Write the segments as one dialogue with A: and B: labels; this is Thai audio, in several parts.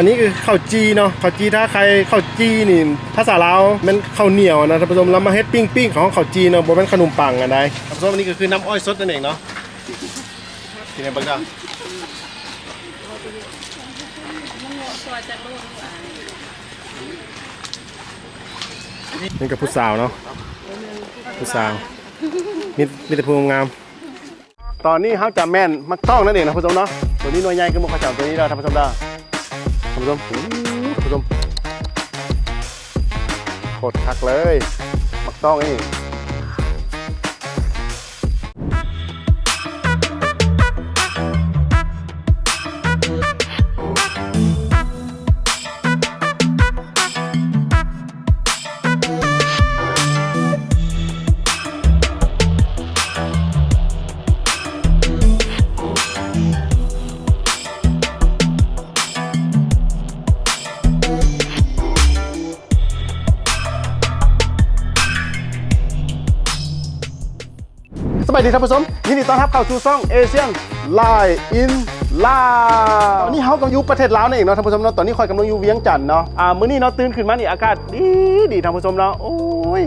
A: อันนี้คือข้าวจีเนาะข้าวจีถ้าใครข้าวจีนี่ภาษาลาวมันข้าวเหนียวนะท่านผู้ชมแล้วมาเฮ็ดปิ้งปิ้งของข้าวจีเนาะบ่แม่นขนมปังอันใดท่านผู้ชมอันนี้ก็คือน้ำอ้อยสดนั่นเองเนาะกินให้เบิ่งเด้อนี่กับผู้สาวเนาะผู้สาวมีมีแต่ผู้งาม ตอนนี้เขาจะแม่นมักต้องนั่นเองนะท่านผู้ชมเนาะตัวนี้หน่วยใหญ่คือมุกกระเจ้าตัวนี้เราท่านผู้ชมได้ท่าน ผู้ชมผู้ชมโคตรคักเลย มักต้องนี่ วัสดีท่านผู้ชมยินดีต้อนรับเข้าสู่ช่องเอเชียนไลน์อินลาวตอนนี้เขากำลังอยู่ประเทศลาวนั่นเองเนาะท่านผู้ชมเนาะตอนนี้คอยกำลังอยู่เวียงจันทน์เนาะอ่ามื้อนี้เนาะตื่นขึ้นมานี่อากาศดีดีท่านผู้ชมเนาะโอ้ย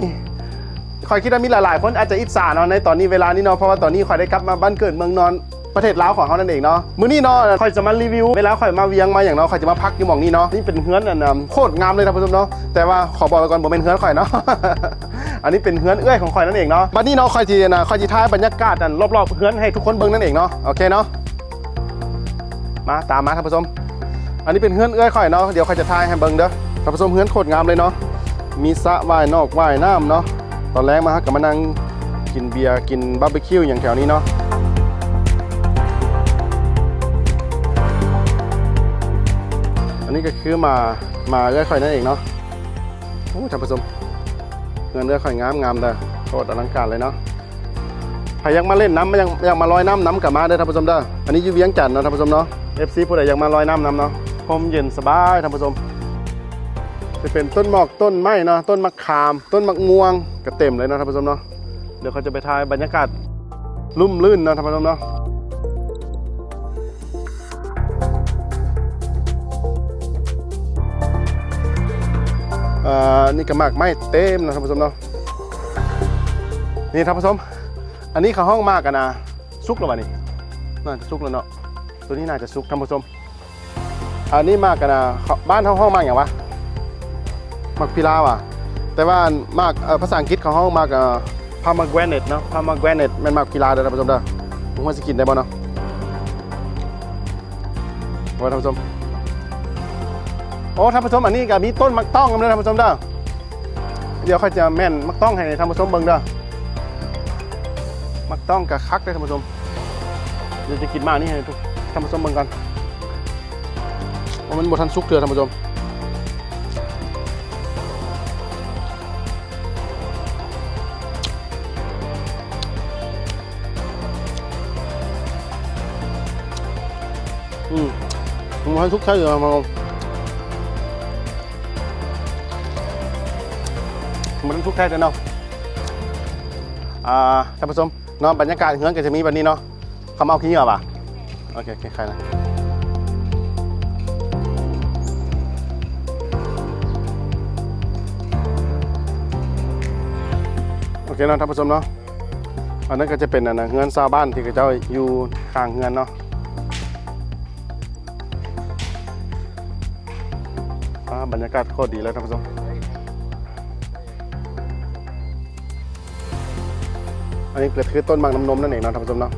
A: คอยคิดว่ามีหลายๆ คนอาจจะอิจฉาเนาะในตอนนี้เวลานี้เนาะเพราะว่าตอนนี้คอยได้กลับมาบ้านเกิดเมืองนอน ประเทศลาวของเขานั่นเองเนาะมื้อนี้เนาะคอยจะมารีวิวเวลาคอยมาเวียงมาอย่างเนาะคอยจะมาพักอยู่หม่องนี้เนาะนี่เป็นเฮือนอันนะโคตรงามเลยท่านผู้ชมเนาะแต่ว่าขอบอกไว้ก่อนผมเป็นเฮือนคอยเนาะอันนี้เป็นเฮือนเอื้อยของคอยนั่นเองเนาะบัดนี้เนาะคอยจีนะคอยจีท้ายบรรยากาศอันรอบๆเฮือนให้ทุกคนเบิ่งนั่นเองเนาะโอเคเนาะมาตามมาท่านผู้ชมอันนี้เป็นเฮือนเอื้อยคอยเนาะเดี๋ยวคอยจะทายให้เบิ่งเด้อท่านผู้ชมเฮือนโคตรงามเลยเนาะมีสระว่ายนอกว่ายน้ำเนาะตอนแรกมาฮะกับมานั่งกินเบียร์กินบาร์บีคิวอย่างแถวนี้เนาะ นนี้ก็คือมามาเรื่อยค่อยนั่นเองเนาะโอ้ท่านผู้ชมเงินเรื่อยค่อยงามงามเด้อโคตรอลังการเลยเนาะใครยากมาเล่นน้ำไม่ยังยากมาลอยน้ำน้ำกับมาเด้อท่านผู้ชมเด้ออันนี้อยู่เวียงจันทน์เนาะท่านผู้ชมเนาะ FC ผู้ใดยากมาลอยน้ำน้ำเนาะพรมเย็นสบายท่านผู้ชมจะเป็นต้นหมอกต้นไม้เนาะต้นมะขาม ต้นมะม่วงก็เต็มเลยเนาะท่านผู้ชมเนาะเดี๋ยวเขาจะไปถ่ายบรรยากาศลุ่มลื่นเนาะท่านผู้ชมเนาะ นี่ก็หมากไม้เต็มนะท่านผู้ชมเนาะนี่ท่านผู้ชมอันนี้เขาห้องมากกันนะซุกแล้ววะนี่น่าจะซุกแล้วเนาะตัวนี้น่าจะซุกท่านผู้ชมอันนี้มากกันนะเขาบ้านเขาห้องมากอย่างวะมักพิลาว่ะแต่ว่ามากภาษาอังกฤษของเขามากพามาแกรเนตเนาะพามาแกรเนตแมันมากพิลาเด้อท่านผู้ชมเด้อผมว่าจะกินได้บ่เนาะว่าท่านผู้ชม โอ้ท่านผู้ชมอันนี้ก็มีต้นมักต้องกันด้วยท่านผู้ชมเด้อเดี๋ยวเขาจะแม่นมักต้องให้ท่านผู้ชมเบิ่งเด้อมักต้องกับคักเด้ท่านผู้ชมเดี๋ยวจะกินมากนี่ให้ทุกท่านผู้ชมเบิ่งกันว่าะมันบ่ทันสุกเถื่อท่านผู้ชมอืมผมให้ทุกท่านอยู่ม มันทุกท่านเลยเนาะอ่าท่านผู้ชมเนาะบรรยากาศเฮือนก็จะมีแบบนี้เนาะเขามาเอาขี้เหงื่อป่ะโอเคโอเคใครนะโอเคเนาะท่านผู้ชมเนาะอันนั้นก็จะเป็นอันนะเฮือนชาวบ้านที่เขาเจ้าอยู่ข้างเฮือนเนาะบรรยากาศโคตรดีเลยท่านผู้ชม อันนี้ก็คือต้นมังน้ำนมนั่นเองเนาะท่านผู้ชมเนาะ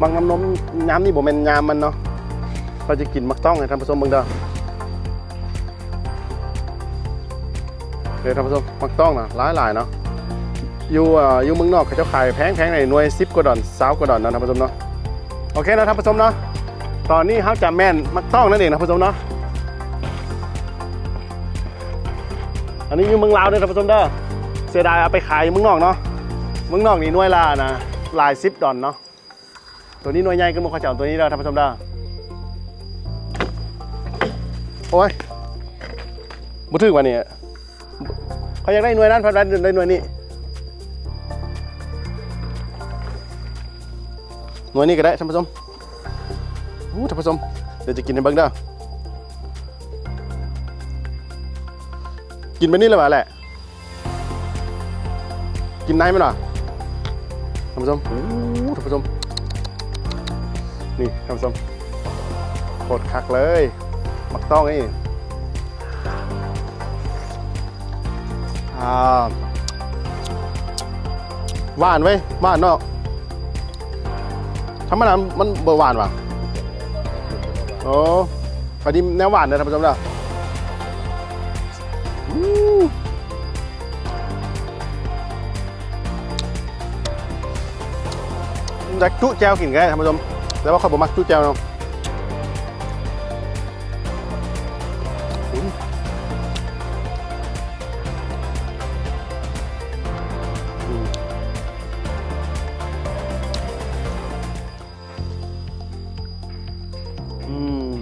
A: มังน้ำนมยามนี่บ่แม่นยามมันเนาะเราจะกินมักต้องให้ท่านผู้ชมเบิ่งเด้อเดี๋ยวท่านผู้ชมมักต้องนะหลายหลายๆเนาะอยู่อยู่เมืองนอกเขาเจ้าขายแพงแพงในหน่วย10กว่าดอน20กว่าดอนเนาะท่านผู้ชมเนาะโอเคเนาะท่านผู้ชมเนาะตอนนี้เขาจะแม่นมักต้องนั่นเองนะท่านผู้ชมเนาะอันนี้อยู่เมืองลาวเด้อท่านผู้ชมเด้อเสียดายเอาไปขายเมืองนอกเนาะ เมืองนอกนี่หน่วยละนะลายสิบดอนเนาะตัวนี้หน่วยใหญ่ก็มันเขจะเอาตัวนี้เด้อท่านผู้ชมเด้โอ้ยบุถึกว่านี่เขาอยากได้หน่วยนั้นพราะได้ได้หน่วยนี้หน่วยนี้ก็ได้ท่านผู้ชมอู้ท่านผู้ชมเดี๋ยวจะกินให้เบิ่งเด้อกินไปนี่เลยวะแหละ กินได้ไหมหน่อยานผู้ชมโอ้ท่านผู้ชม นี่ท่านผู้ชมโคตรคักเลยมักต้องนี่อ่าหวานไว้ยหวานเนาะธรรมดามันเบอร์หวานว่ะโอ้พอดีแนวหวานนะท่านผู้ชมเด้อ อยากจุแจวกินกันได้ท่านผู้ชมแต่ว่าเขาบอกมักจุแจวเนาะอืมอือืม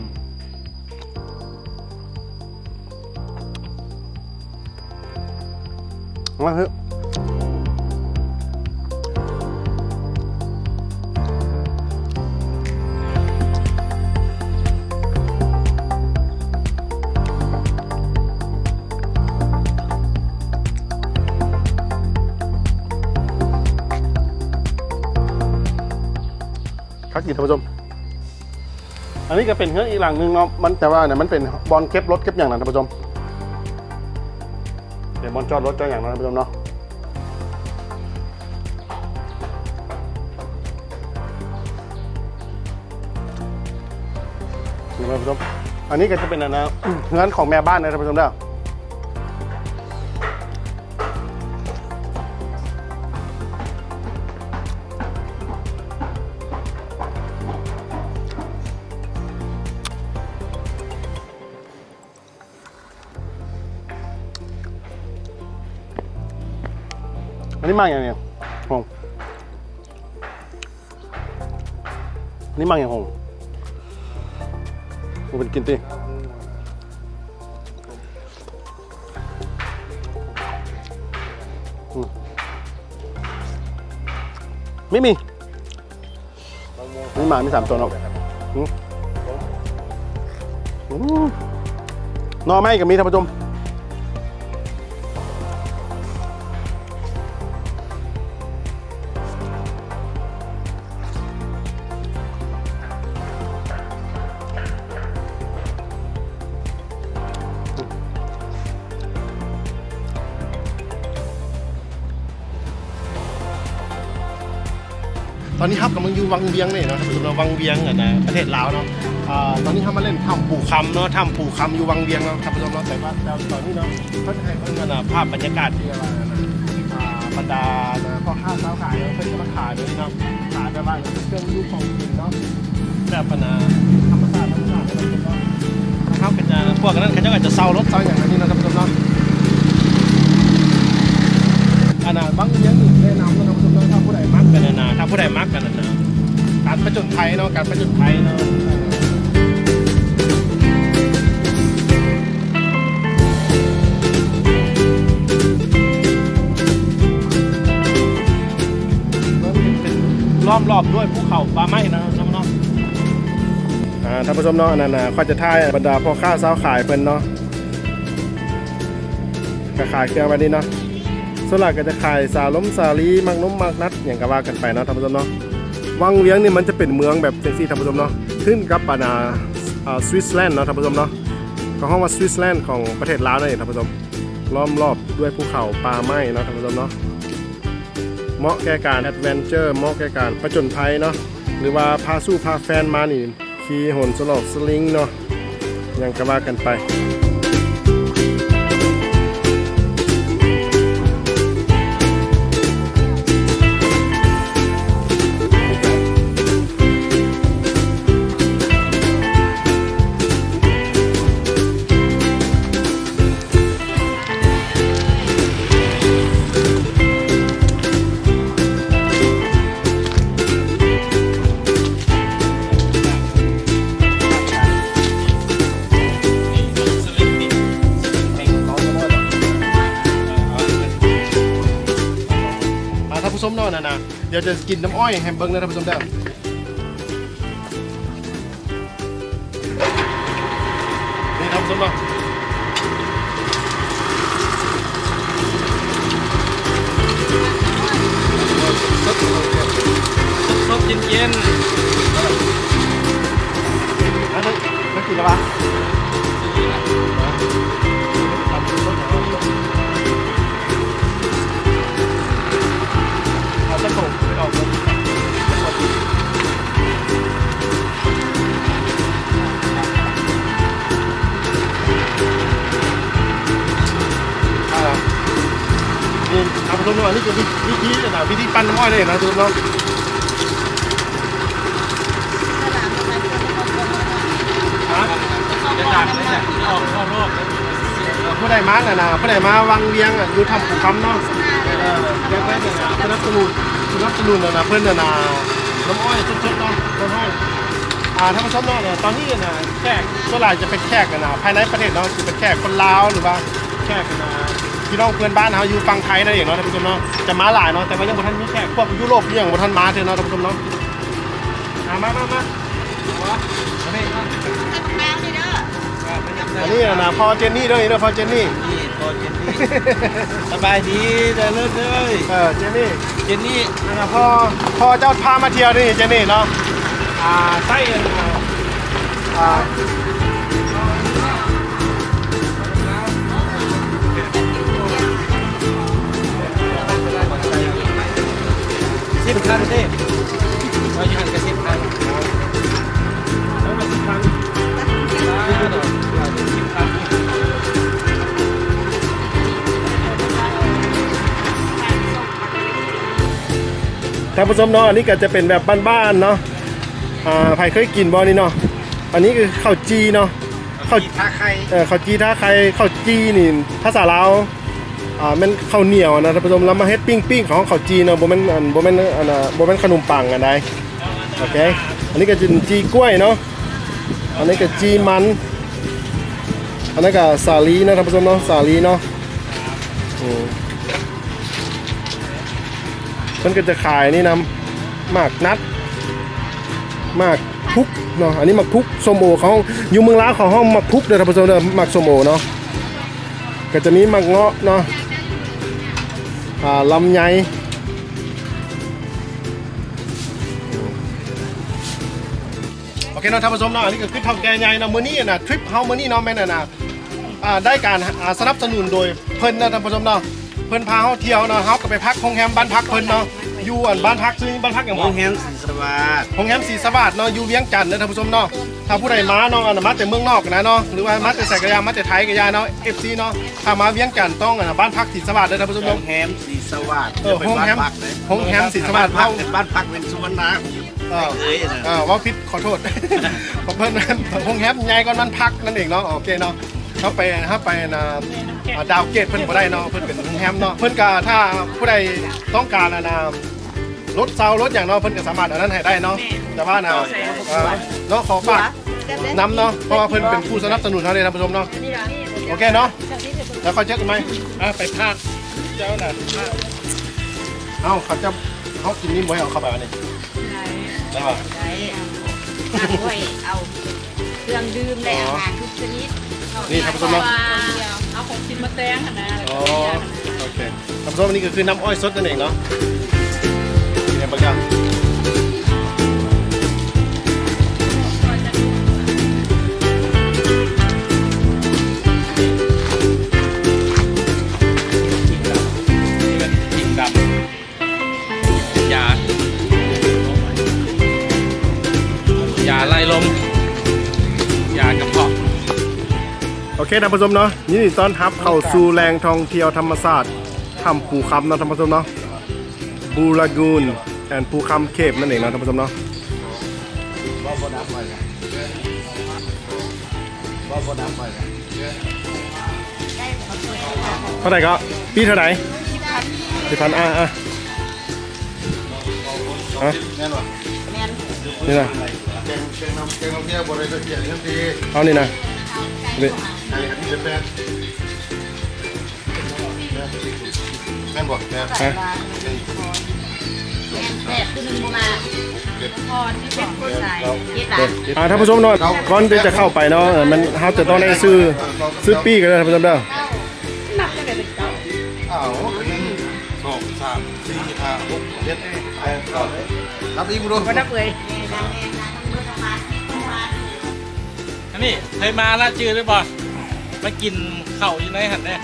A: มาเถอ ท่านผู้ชม อันนี้ก็เป็นเครื่องอีกหลังหนึ่งเนาะมันแต่ว่าเนี่ยมันเป็นบอลเก็บรถเก็บอย่างนั้นท่านผู้ชมเดี๋ยวบอลจอดรถจอดอย่างนั้นท่านผู้ชมเนาะนี่ท่านผู้ชมอันนี้ก็จะเป็นอันนะเงินของแม่บ้านนะท่านผู้ชมเด้อ นนี้มากอย่างเนี้ยหงนนี้มากอย่างหงมันเป็นกินติอืมไม่มีไม่มามีสามตัวเนาะอืมอืมหนอไม้กับมีท่านผู้ชม อนนี้ครับกำลังอยู่วังเวียงเนี่ยนาะท่านผู้ชมเนาวังเวียงอะนะประเทศลาวเนาะอ่าตอนนี้เขามาเล่นถ้ำปู่คำเนาะถ้ำปู่คำอยู่วังเวียงเนาะท่านผู้ชมเนาะแต่ว่าแต่ตอนนี้เนาะเขาจะให้เพิ่นนะภาพบรรยากาศที่อะไรนะอ่าบรรดานะพ่อค้าสาวขายเนาะเพิ่นจะมาขายด้วยเนาะขายแบบว่าเครื่องยูของกินเนาะแบบปะนะธรรมชาติธรรมชาติอะไรเนาะนะครับเป็นอ่าพวกนั้นเขาเจ้าก็จะเซารถเซาอย่างนี้เนาะท่านผู้ชมเนาะอันน่ะบาง ผู้ใดมักกันนะ การประจนภัยเนาะการประจนภัยเนาะล้อมรอบด้วยภูเขาป่าไม้นะท่านผู้ชมอ่าท่านผู้ชมเนาะอันนั้นนะข้อจะท่ายบรรดาพ่อค้าสาวขายเป็นเนาะก็ขายเครื่องมาดีเนาะ ส่วนหลักก็จะขายสาล้มสาลีมักล้มมักนัดอย่างก็ว่ากันไปเนาะท่านผู้ชมเนาะวังเวียงนี่มันจะเป็นเมืองแบบเซ็กซี่ท่านผู้ชมเนาะขึ้นกับปานาอ่าสวิตเซอร์แลนด์เนาะท่านผู้ชมเนาะก็ห้องว่าสวิตเซอร์แลนด์ของประเทศลาวนั่นเองท่านผู้ชมล้อมรอบด้วยภูเขาป่าไม้เนาะท่านผู้ชมเนาะเหมาะแก่การแอดเวนเจอร์เหมาะแก่การประจนภัยเนาะหรือว่าพาสู้พาแฟนมานี่ขี่หนสลอกสลิงเนาะอย่างก็ว่ากันไป จะกินน้ำอ้อยแฮมเบิร์กนะท่านผู้ชมเด้อนี่ท่านผู้ชมเนาะสดๆเย็นๆอันนี้ไม่กินแล้วปะ อยเลยนะทุกน้อง
B: จะดังเลยเนี่ยออกข้ารอบแล้ว
A: ผู้ใดมาน่ะนะผู้ใดมาวังเวียงอะอยู่ทำผูกคำเนาะเออเรียกไว้เนี่ยนะสนับสนุนสนับสนุนน่ะนะเพื่อนน่ะนะน้ำอ้อยสดๆเนาะน้ำอ้อยอ่าท่านผู้ชมเนาะเนี่ยตอนนี้น่ะแขกส่วนใหญ่จะเป็นแขกกันนะภายในประเทศเนาะจะเป็นแขกคนลาวหรือว่าแขกกันนะ พี่น้องเพื่อนบ้านเขาอยู่ฝั่งไทยนั่นเองเนาะท่านผู้ชมเนาะจะมาหลายเนาะแต่ว่ายังบ่ทันมีแขกพวกยุโรปนี่ยังบ่ทันมาเถอะเนาะท่านผู้ชมเนาะอ่ามามามาอันนี้น่ะนะพอเจนนี่ด้อนี่อพอเจนนี่
B: นี่พอเจนนี่สบายดีแต่เลิศเลย
A: เออเจนนี่
B: เจนนี่
A: อ่าพอพอเจ้าพามาเที่ยวนี่เจนี่เนาะอ่าไส้อ่า
B: สิบคันสิเราอยู่หันกับสิบคัน
A: แล้วมาสิบครั้ง
B: สิบคัน
A: ท่านผู้ชมเนาะอันนี้ก็จะเป็นแบบบ้านๆเนาะอ่าใครเคยกินบ่นี่เนาะอันนี้คือข้าวจีเนาะข้าว
B: ท่าไข่
A: เออข้าวจีถ้าใครข้าวจีนี่ภาษาลาว อ่ามันข้าวเหนียวนะท่านผู้ชมแล้วมาเฮ็ดปิ้งปิ้งของข้าวจีเนาะบ่แม่นอันบ่แม่นอันน่ะบ่แม่นขนมปังอันใดโอเคอันนี้ก็จะจีกล้วยเนาะอันนี้ก็จีมัน อันนั้นก็สาลีนะท่านผู้ชมเนาะสาลีเนาะอืมมันก็จะขายนี่นำหมากนัดมากพุกเนาะอันนี้มากพุกส้มโอเขาอยู่เมืองลาวเขาห้องมากพุกเด้อท่านผู้ชมเด้อมากส้มโอเนาะก็จะมีมากเงาะเนาะ ลำไยโอเคเนาะท่านผู้ชมเนาะอันนี้ก็คือท่าแกงใหญ่เนาะมื้อนี้นะทริปเฮามื้อนี้เนาะแม่นน่ะนะอ่าได้การอ่าสนับสนุนโดยเพิ่นนะท่านผู้ชมเนาะเพิ่นพาเฮาเที่ยวเนาะเฮาก็ไปพักโรงแรมบ้านพักเพิ่นเนาะ อยู่อันบ้านพักซึ่งบ้านพักอย่าง
B: โร
A: บ่
B: งแรมสีสวัสดิ์
A: โรงแรมศรีสวัสดิ์เนาะอยู่เวียงจันทน์นะท่านผู้ชมเนาะถ้าผู้ใดมาเนาะอันนะมาแต่เมืองนอกนะเนาะหรือว่ามาแต่ไสกะยามาแต่ไทยกะยาเนาะ FC เนาะถ้ามาเวียงจันทน์ต้องอันนะบ้านพักศรีสวัสดิ์เด้อท่านผู้ชม
B: โร
A: เนาะ
B: งแรมสีสวัสดิ์
A: เออโรงแรมโรงแรมศรีสวัสดิ์
B: พั
A: เฮา
B: กเป็นบ้านพักเป็นสุวรรณา
A: เออ
B: เอ้ยนะ
A: อ่าว่าผิดขอโทษ ผมเพิ่นโรงแรมใหญ่กว่านั้นพักนั่นเองเนาะโอเคเนาะเขาไปเขาไปนะอ่าดาวเกตเพิ่นบ่ได้เนาะเพิ่นเป็นโรงแรมเนาะเพิ่นก็ถ้าผู้ใดต้องการอะนะ รถเซารถอย่างเนาะเพิ่นก็สามารถอันนั้นให้ได้เนาะแต่ว่านะเอ่อเนาะขอฝากนำเนาะเพราะว่าเพิ่นเป็นผู้สนับสนุนเฮาเลยท่านผู้ชมเนาะโอเคเนาะแล้วค่อยเจอกันไหมอะไปพากเจ้าน่ะเอ้าเขาจะเขากินนี่บ่ให้เอาเข้าไปอันนี้ได้ป่ะ
C: ได้เอาน้ำไว้เอาเครื่องดื่มได้อาหารทุกชนิด
A: นี่ท่านผู้ชมเนาะ
C: เอาของกินมาแตงค่ะนะ
A: อ๋อโอเคท่านผู้ชมอันนี้ก็คือน้ำอ้อยสดนั่นเองเนาะ นี่ไงบ้างครับ
B: นี่เป็นจิงดยายาไล่ลมยากระเพาะ
A: โอเคท่านผู้ชมเนาะยินดีต้อนรับเข้าสู่แหล่งท่องเที่ยวธรรมศาสตร์ถ้ำปูคำเนาะท่านผู้ชมเนาะบูรากูน อนปูคำเคปนั่นเองเนาะท่านผู้ชมเนาะเท่าไหร่ก็ปีเท่าไหร่สิบพันอะอะอะ
B: แน่นอน
A: นี่นะ
B: เก่งเก่งน้ำเก่งน้ำเที่ยวบริสุทธิ์เก่งทันที
A: เอานี่นะนี่
B: ไอ้ที่จะเป็นแม่นบอกแม่
A: ฮะ
C: แซ่บขึ้นมาพอที่เป็นผู้ชายเย็ดหลาน
A: อ่าท่านผู้ชมเนาะก่อนที่จะเข้าไปเนาะเออมันเขาจะต้องได้ซื้อซื้อปีกันเลยท่านผู้ชมเด้อ
C: นับจะเป็นเก่า
B: อ้าวหนึ่งสองสามสี่ห้าหกเจ็ดแปดเก้านับอีกดู
C: ก็นับเลย
B: อัน
D: นี่เคยมาแล้วจืดได้บ่มากินข้าวอยู่ไหนหันเนี่ย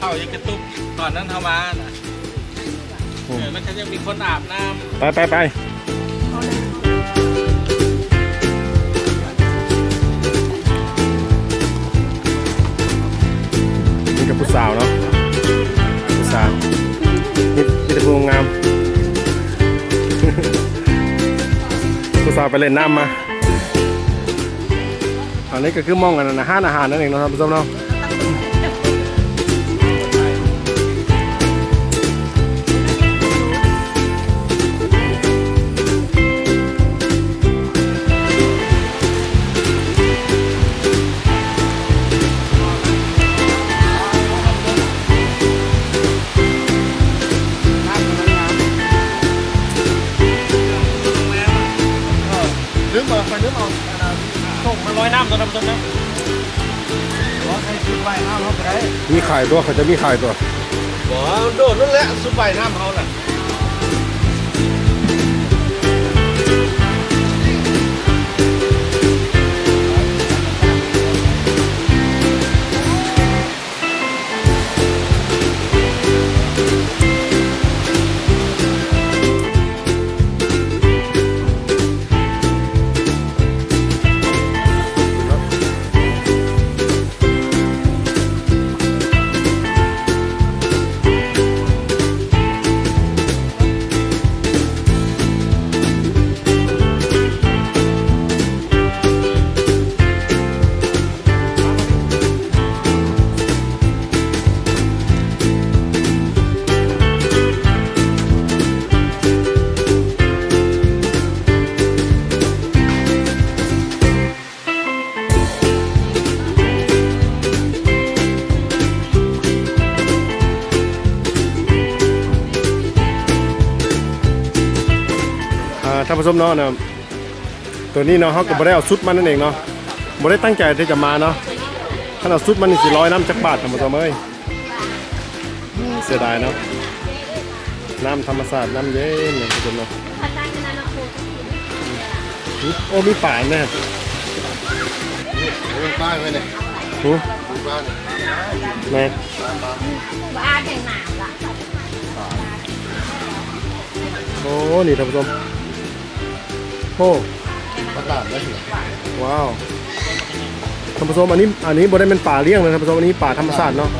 D: ข้าวยังกระตุกตอนนั้นเทามาน่ะ เออแล้วก็ยังมีคนอาบน้ำ
A: ไปไปไปนี่กับผู้สาวเนาะผู้สาวนี่นี่แต่ผู้งาม ผู้สาวไปเล่นน้ำมาอันนี้ก็คือมองกันนะห้านอาหารนั่นเองเนาะท่านผู้ชมเนาะ
B: ลืมเอาไปลืมเอา
D: ส่งมาร้อยน้ำตัวน้ำตัวน้
B: ใครซื้อใบน้ำเขาไปได้
A: มีขายตัวเขาจะมีขายตัว
B: บ่โดดนั่นแหละซุปใบน้ำเขาน่ะ
A: อ่า ท่านผู้ชมเนาะนะตัวนี้เนาะเขาก็บ่ได้เอาซุดมันนั่นเองเนาะบ่ได้ตั้งใจที่จะมาเนาะถ้าเอาซุดมันนี่สิร้อยน้ำจักบาทท่านผู้ชมเอ้ยเสียดายเนาะน้ำธรรมศาสตร์น้ำเย็นเลยท่านผู้ชมเนาะหึโอ้มีป่าแน่
B: ลืมป้ายไว้เนี่ย
A: หู
B: ลืมป้ายเนี่ย
A: แม่
C: บ้านแห่งหนามละ
A: โอ้นี่ท่านผู้ชม โอ้
B: ประกาศได้เหรอ
A: ว้าวท่านผู้ชมอันนี้อันนี้บ่ได้เป็นป่าเลี้ยงนะท่านผู้ชมอันนี้ป่าธรรมศาสตร์เนาะ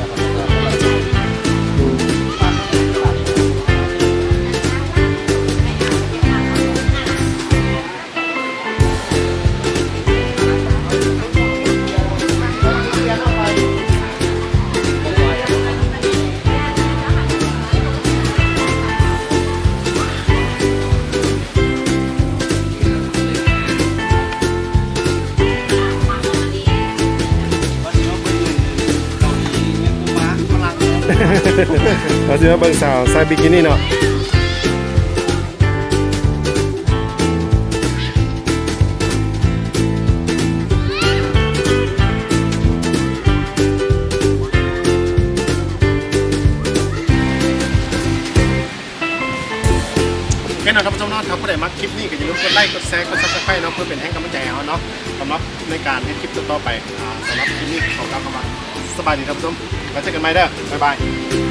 A: เราจะมาเบิ่งสาวใส่บิกินี่เนาะแค่นั้นครับผู้ชมเนาะถ้าผู้ใดมักคลิปนี้ก็อย่าลืมกดไลค์กดแชร์กดซับสไครต์เนาะเพื่อเป็นแห่งกำลังใจเราเนาะสำหรับในการให้คลิปต่อไปอ่าสำหรับคลิปนี้ขอกล่าคำว่าสบายดีครับผู้ชมไว้เจอกันใหม่เด้อบ๊ายบาย